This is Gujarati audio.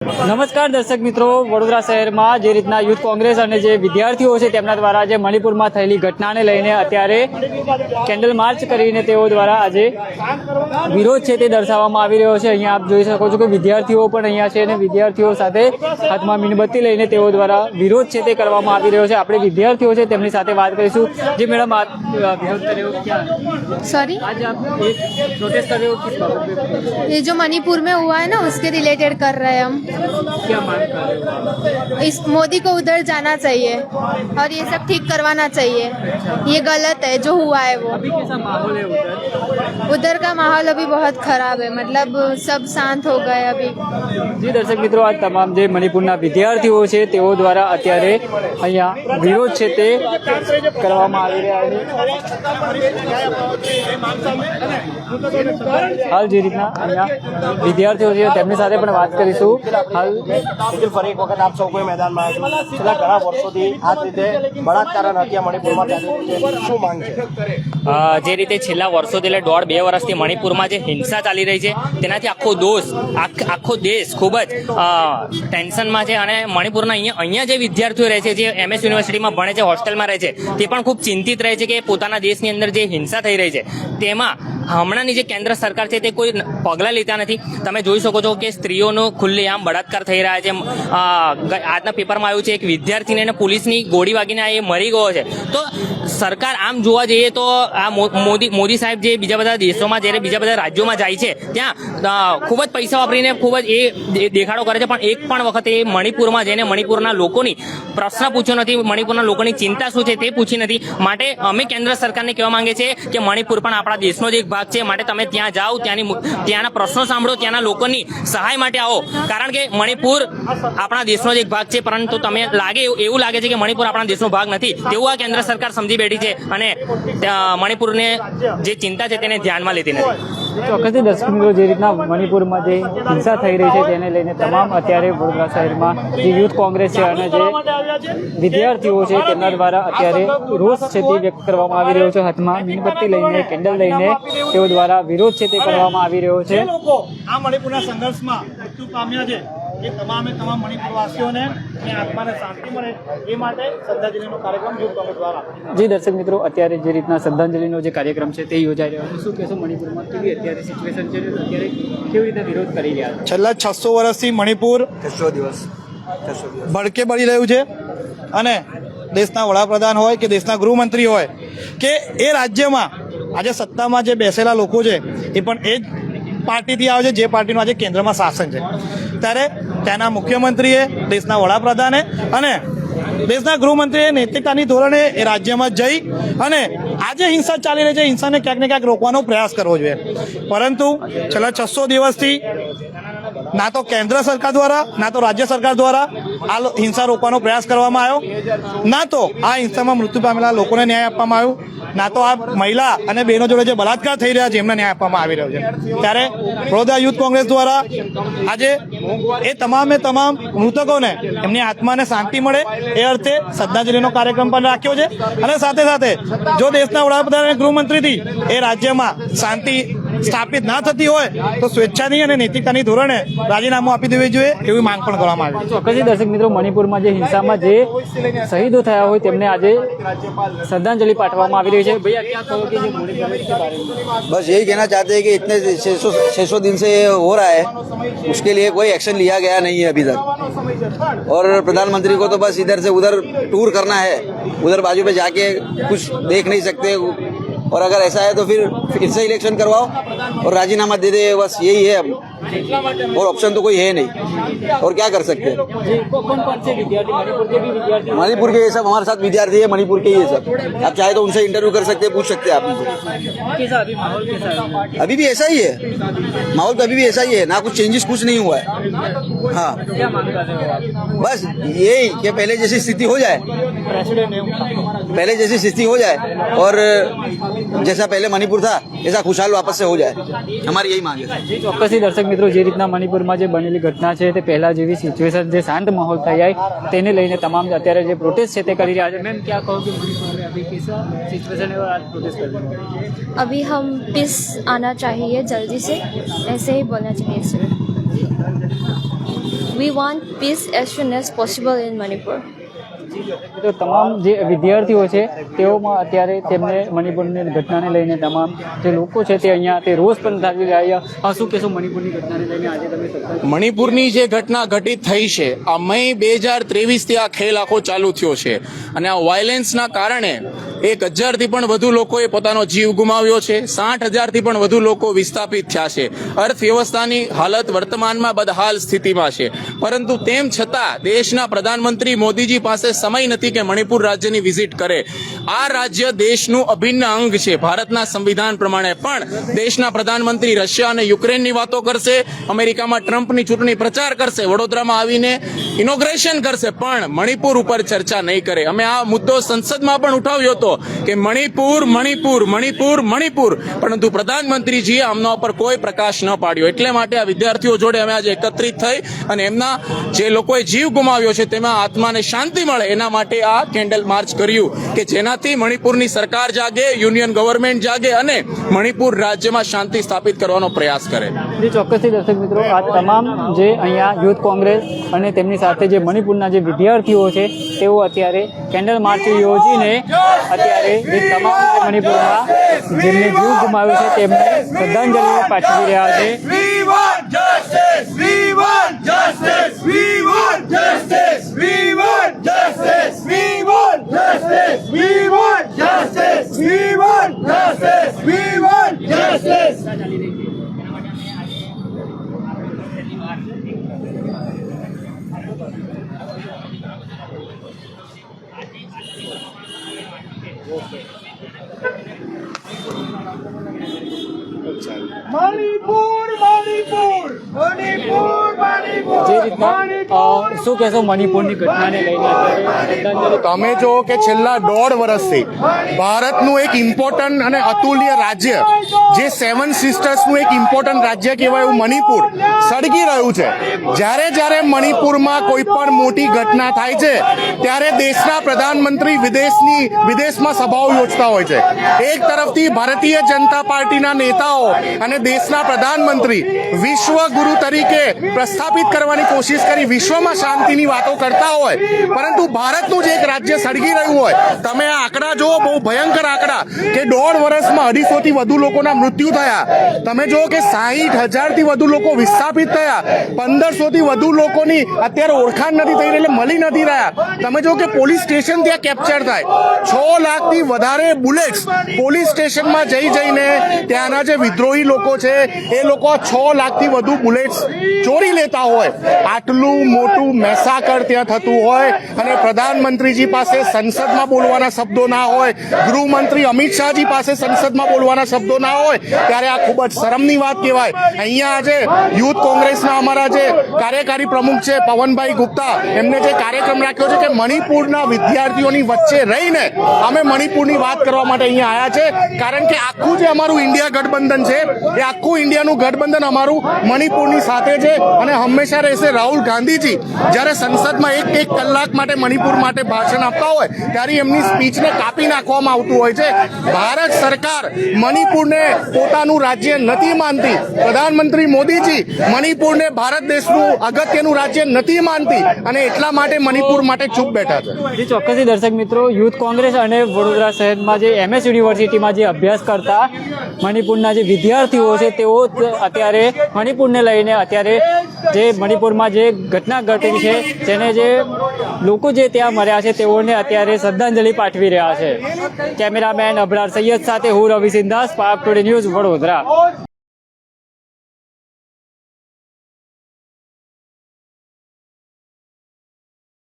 નમસ્કાર દર્શક મિત્રો વડોદરા શહેરમાં જે રીતના યુથ કોંગ્રેસ અને જે વિદ્યાર્થીઓ છે તેમના દ્વારા જે મણિપુરમાં થયેલી ઘટનાને લઈને અત્યારે કેન્ડલ માર્ચ કરીને તેઓ દ્વારા આજે વિરોધ છે તે દર્શાવવામાં આવી રહ્યો છે. અહીંયા આપ જોઈ શકો છો કે વિદ્યાર્થીઓ પણ અહીંયા છે અને વિદ્યાર્થીઓ સાથે હાથમાં મીણબત્તી લઈને તેઓ દ્વારા વિરોધ છે તે કરવામાં આવી રહ્યો છે. આપણે વિદ્યાર્થીઓ છે તેમની સાથે વાત કરીશું. જે મેડમ સોરી એ જો મણિપુર મેં હુઆ હે ના ઉસકે રિલેટેડ કર રહે હમ. उसके रिलेटेड कर रहे हैं क्या मांग कर रहे हो हम इस मोदी को उधर जाना चाहिए और ये सब ठीक करवाना चाहिए ये गलत है जो हुआ है वो अभी कैसा माहौल है उधर उधर का माहौल अभी बहुत खराब है मतलब सब शांत हो गए अभी જી દર્શક મિત્રો આ તમામ જે મણિપુરના વિદ્યાર્થીઓ છે તેઓ દ્વારા અત્યારે અહીંયા વિરોધ છે તે કરવામાં આવી રહ્યા છે હાલ જે રીતના અહીંયા વિદ્યાર્થીઓ છે તેમની સાથે પણ વાત કરીશું હાલ ફરી એક વખત આપ સૌ કોઈ મેદાનમાં આવ્યા છેલ્લા ઘણા વર્ષોથી આ રીતે બળાત્કાર અને હત્યા મણિપુરમાં શું માંગ છે? જે રીતે છેલ્લા વર્ષોથી એટલે દોઢ બે વર્ષથી મણિપુરમાં જે હિંસા ચાલી રહી છે, તેનાથી આખો દોષ, આખો દેશ ખૂબ જ ટેન્શનમાં છે અને મણિપુરના અહીંયા અહીંયા જે વિદ્યાર્થીઓ રહે છે, જે એમએસ યુનિવર્સિટીમાં ભણે છે, હોસ્ટેલમાં રહે છે, તે પણ ખૂબ ચિંતિત રહે છે કે પોતાના દેશની અંદર જે હિંસા થઈ રહી છે, તેમાં હમણાંની જે કેન્દ્ર સરકાર છે તે કોઈ પગલાં લેતા નથી. તમે જોઈ શકો છો કે સ્ત્રીઓનો ખુલ્લેઆમ બળાત્કાર થઈ રહ્યા છે. આજના પેપરમાં આવ્યું છે, એક વિદ્યાર્થીને પોલીસની ગોળી વાગીને એ મરી ગયો છે. તો સરકાર આમ જોવા જઈએ તો આ મોદી મોદી સાહેબ જે બીજા બધા દેશોમાં જ્યારે બીજા બધા રાજ્યોમાં જાય છે, ત્યાં ખૂબ જ પૈસા વાપરીને ખૂબ જ એ દેખાડો કરે છે. પણ એક પણ વખત એ મણિપુરમાં જઈને મણિપુરના લોકોની પ્રશ્ન પૂછ્યો નથી, મણિપુરના લોકોની ચિંતા શું છે તે પૂછી નથી. માટે અમે કેન્દ્ર સરકારને કહેવા માંગે છે કે મણિપુર પણ આપણા દેશનો જ એક ભાગ છે. માટે તમે ત્યાં જાઓ, ત્યાંની ત્યાંના પ્રશ્નો સાંભળો, ત્યાંના લોકોની સહાય માટે આવો. કારણ કે મણિપુર આપણા દેશનો જ એક ભાગ છે. પરંતુ તમે લાગે એવું- લાગે છે કે મણિપુર આપણા દેશનો ભાગ નથી. તેવું આ કેન્દ્ર સરકાર સમજી બેઠી છે અને મણિપુરને જે ચિંતા છે તેને ધ્યાનમાં લીધી નથી. ચોક્કસથી દર્શક મિત્રો જે રીતના મણિપુરમાં જે હિંસા થઈ રહી છે તેને લઈને તમામ અત્યારે વડોદરા શહેરમાં જે યુથ કોંગ્રેસ છે અને જે વિદ્યાર્થીઓ છે તેમના દ્વારા અત્યારે રોષ છે તે વ્યક્ત કરવામાં આવી રહ્યો છે. હાથમાં મીણબત્તી લઈને કેન્ડલ લઈને તેઓ દ્વારા વિરોધ છે તે કરવામાં આવી રહ્યો છે. આ મણિપુરના સંઘર્ષમાં મૃત્યુ પામ્યા છે. એ તમામે તમામ મણિપુરવાસીઓને અને આત્માને શાંતિ મળે એ માટે શ્રદ્ધાંજલિનો કાર્યક્રમ યુગ કોંગ્રેસ દ્વારા જી દર્શક મિત્રો અત્યારે જે રીતના શ્રદ્ધાંજલિનો જે કાર્યક્રમ છે તે યોજાઈ રહ્યો છે. શું કહેશો મણિપુરમાં કેવી અત્યારે સિચ્યુએશન છે? અત્યારે કેવી રીતે વિરોધ કરી રહ્યા છે? છેલ્લા છસો વર્ષથી મણિપુર ભડકે બળી રહ્યું છે અને દેશના વડાપ્રધાન હોય કે દેશના ગૃહમંત્રી હોય કે એ રાજ્યમાં આજે સત્તામાં જે બેસેલા લોકો છે એ પણ એ જ પાર્ટીથી આવે છે જે પાર્ટીનું આજે કેન્દ્રમાં શાસન છે. ત્યારે ત્યાંના મુખ્યમંત્રીએ દેશના વડાપ્રધાને અને દેશના ગૃહમંત્રીએ નૈતિકતાની ધોરણે એ રાજ્યમાં જઈ અને આજે હિંસા ચાલી રહી છે હિંસાને ક્યાંક ને ક્યાંક રોકવાનો પ્રયાસ કરવો જોઈએ. પરંતુ છેલ્લા છસો દિવસથી ના તો કેન્દ્ર સરકાર દ્વારા, ના તો રાજ્ય સરકાર દ્વારા આ હિંસા રોકવાનો પ્રયાસ કરવામાં આવ્યો. ના તો આ હિંસામાં મૃત્યુ પામેલા લોકોને ન્યાય આપવામાં આવ્યો. ના તો આ મહિલા અને બહેનો જોડે જે બલાત્કાર થઈ રહ્યા છે, એમને ન્યાય આપવામાં આવી રહ્યો છે. ત્યારે વડોદરા યુથ કોંગ્રેસ દ્વારા આજે એ તમામે તમામ મૃતકોને એમની આત્માને શાંતિ મળે એ અર્થે શ્રદ્ધાંજલિનો કાર્યક્રમ પણ રાખ્યો છે. અને સાથે સાથે જો દેશના વડાપ્રધાન અને ગૃહમંત્રીથી એ રાજ્યમાં શાંતિ स्थापित न थती हो तो स्वेच्छा नैतिकता धोरण राजीनामु आप देवी मांग कर दर्शक मित्रों मणिपुर में हिंसा में शहीदों थे आज श्रद्धांजलि पाठवा रही है बस यही कहना चाहते हैं कि इतने छह सौ दिन से हो रहा है उसके लिए कोई एक्शन लिया गया नहीं है अभी तक और प्रधानमंत्री को तो बस इधर से उधर टूर करना है उधर बाजू पे जाके कुछ देख नहीं सकते और अगर ऐसा है तो फिर फिर से इलेक्शन करवाओ और राजीनामा दे दे बस यही है अब और ऑप्शन तो कोई है नहीं। और क्या कर सकते हैं? मणिपुर के ये सब हमारे साथ विद्यार्थी है, मणिपुर के ये सब। आप चाहे तो उनसे इंटरव्यू कर सकते हैं, पूछ सकते हैं आप अभी भी ऐसा ही है। माहौल तो अभी भी ऐसा ही है। ना कुछ चेंजेस कुछ नहीं हुआ है। हाँ। बस यही कि पहले जैसी स्थिति हो जाए। पहले जैसी स्थिति हो जाए और जैसा पहले मणिपुर था, ऐसा खुशहाल वापस से हो जाए। हमारी यही मांग है दर्शक મિત્રો જે રીતના મણિપુરમાં જે બનેલી ઘટના છે તે પહેલા જેવી સિચ્યુએશન જે શાંત માહોલ થઈ જાય તેને લઈને તમામ અત્યારે જે પ્રોટેસ્ટ છે તે કરી રહ્યા છે મેમ क्या कहोगे मणिपुर में अभी कैसा सिचुएशन है और आज प्रोटेस्ट कर रहे हो अभी हम पीस आना चाहिए जल्दी से ऐसे ही बोलना चाहिए sir we want peace as soon as possible in Manipur. તો તમામ જે વિદ્યાર્થીઓ છે, તેઓમાં અત્યારે તેમને મણિપુરની ઘટનાને લઈને તમામ જે લોકો છે, તે અહીંયા તે રોષ પણ દાખવી રહ્યા શું કહેશો મણિપુરની ઘટનાને લઈને આજે તમે મણિપુરની જે ઘટના ઘટિત થઈ છે, આ મે બે હજાર ત્રેવીસથી આ ખેલ આખો ચાલુ થયો છે. અને આ વાયલેન્સના કારણે એક હજારથી પણ વધુ લોકોએ પોતાનો જીવ ગુમાવ્યો છે. સાઠ હજારથી પણ વધુ લોકો વિસ્થાપિત થયા છે. અર્થવ્યવસ્થાની હાલત વર્તમાનમાં બદહાલ સ્થિતિમાં છે. પરંતુ તેમ છતાં દેશના પ્રધાનમંત્રી મોદીજી પાસે સમય નથી કે મણિપુર રાજ્યની વિઝિટ કરે. આ રાજ્ય દેશનું અભિન્ન અંગ છે. ભારતના સંવિધાન પ્રમાણે પણ દેશના પ્રધાનમંત્રી રશિયા અને યુક્રેનની વાતો કરશે, અમેરિકામાં ટ્રમ્પની ચૂંટણી પ્રચાર કરશે, વડોદરામાં આવીને ઇનોગ્રેશન કરશે. પણ મણિપુર ઉપર ચર્ચા નહીં કરે. અમે આ મુદ્દો સંસદમાં પણ ઉઠાવ્યો હતો. કે મણિપુર મણિપુર મણિપુર મણિપુર. પરંતુ પ્રધાનમંત્રીજીએ આમના ઉપર કોઈ પ્રકાશ ન પાડ્યો. એટલે માટે આ વિદ્યાર્થીઓ જોડે અમે આજે એકત્રિત થઈ અને એમના જે લોકોએ જીવ ગુમાવ્યો છે તેમાં આત્માને શાંતિ મળે એના માટે આ કેન્ડલ માર્ચ કર્યું કે જેનાથી મણિપુરની સરકાર જાગે, યુનિયન ગવર્મેન્ટ જાગે અને મણિપુર રાજ્યમાં શાંતિ સ્થાપિત કરવાનો પ્રયાસ કરે. જે, ચોક્કસથી દર્શક મિત્રો, આ તમામ જે અહીંયા યુથ કોંગ્રેસ અને તેમની સાથે જે મણિપુરના જે વિદ્યાર્થીઓ છે, તેઓ અત્યારે કેન્ડલ માર્ચ યોજીને અત્યારે જે તમામ મણિપુરમાં જેમને જીવ ગુમાવ્યું છે, તેમને શ્રદ્ધાંજલિ પાઠવી રહ્યા છે! We want justice! We want justice! We want justice! We want justice! We want justice! Manipur Manipur Manipur Manipur Manipur શું કહેશો, મણિપુરની ઘટનાને લઈને તમે જો કે છેલ્લા દોઢ વર્ષથી ભારતનું એક ઇમ્પોર્ટન્ટ અને અતુલ્ય રાજ્ય, જે સેવન સિસ્ટર્સનું એક ઇમ્પોર્ટન્ટ રાજ્ય કહેવાય મણિપુર, સળગી રહ્યું છે. જ્યારે જ્યારે મણિપુરમાં કોઈ પણ મોટી ઘટના થાય છે, ત્યારે દેશના પ્રધાનમંત્રી વિદેશની, વિદેશમાં સભાઓ યોજતા હોય છે. એક તરફથી ભારતીય જનતા પાર્ટીના નેતાઓ અને દેશના પ્રધાનમંત્રી વિશ્વ ગુરુ તરીકે પ્રસ્થાપિત કરવાની કોશિશ કરી વિશ્વમાં શાંતિની વાતો કરતા હોય, પરંતુ ભારતનું જે એક રાજ્ય સળગી રહ્યું હોય, તમે આ આંકડા જુઓ, બહુ ભયંકર આંકડા, કે દોઢ વર્ષમાં અઢીસોથી વધુ લોકોના મૃત્યુ થયા. તમે જુઓ કે સાહીઠ હજારથી વધુ લોકો વિસ્થાપિત થયા. પંદરસોથી વધુ લોકોની અત્યારે ઓળખાણ નથી થઈ રહી, એટલે મળી નથી રહ્યા. તમે જુઓ કે પોલીસ સ્ટેશન ત્યાં કેપ્ચર થાય. છ લાખથી વધારે બુલેટ્સ પોલીસ સ્ટેશનમાં જઈ જઈને ત્યાંના જે વિદ્રોહી લોકો છે, એ લોકો છ લાખથી વધુ બુલેટ્સ ચોરી લેતા હોય. આટલું મોટું મેસાકર ત્યાં થતું હોય અને પ્રધાનમંત્રીજી પાસે સંસદમાં બોલવાના શબ્દો ના હોય, ગૃહમંત્રી અમિત શાહજી પાસે સંસદમાં બોલવાના શબ્દો ના હોય, ત્યારે આ ખૂબ જ શરમની વાત કહેવાય. અહીંયા આજે યુથ કોંગ્રેસના અમારા જે કાર્યકારી પ્રમુખ છે, પવનભાઈ ગુપ્તા, એમને જે કાર્યક્રમ રાખ્યો છે કે મણિપુરના વિદ્યાર્થીઓની વચ્ચે રહીને અમે મણિપુરની વાત કરવા માટે અહીંયા આવ્યા છે. કારણ કે આખું જે અમારું ઇન્ડિયા ગઠબંધન છે, એ આખું ઇન્ડિયાનું ગઠબંધન અમારું મણિપુરની સાથે છે અને હંમેશા રહેશે રાહુલ ગાંધીજી જ્યારે સંસદમાં એક એક કલાક માટે મણિપુર માટે ભાષણ આપતા હોય, ત્યારે એમની સ્પીચને કાપી નાખવામાં આવતું હોય છે. ભારત સરકાર મણિપુરને પોતાનું રાજ્ય નથી માનતી. પ્રધાનમંત્રી મોદીજી મણિપુરને ભારત દેશનું અગત્યનું રાજ્ય નથી માનતી અને એટલા માટે મણિપુર માટે ચૂપ બેઠા છે. ચોક્કસથી દર્શક મિત્રો, યુથ કોંગ્રેસ અને વડોદરા શહેરમાં જે એમએસ યુનિવર્સિટીમાં જે અભ્યાસ કરતા મણિપુરના જે વિદ્યાર્થીઓ છે, તેઓ અત્યારે મણિપુરને લઈને અત્યારે જે મણિપુરમાં જે ઘટના ઘટી છે. જેને જે લોકો જે ત્યાં મર્યા છે, તેઓને અત્યારે શ્રદ્ધાંજલિ પાઠવી રહ્યા છે. કેમેરામેન અબરાર સૈયદ સાથે હું Ravi Sindha Spark Today News Vadodara.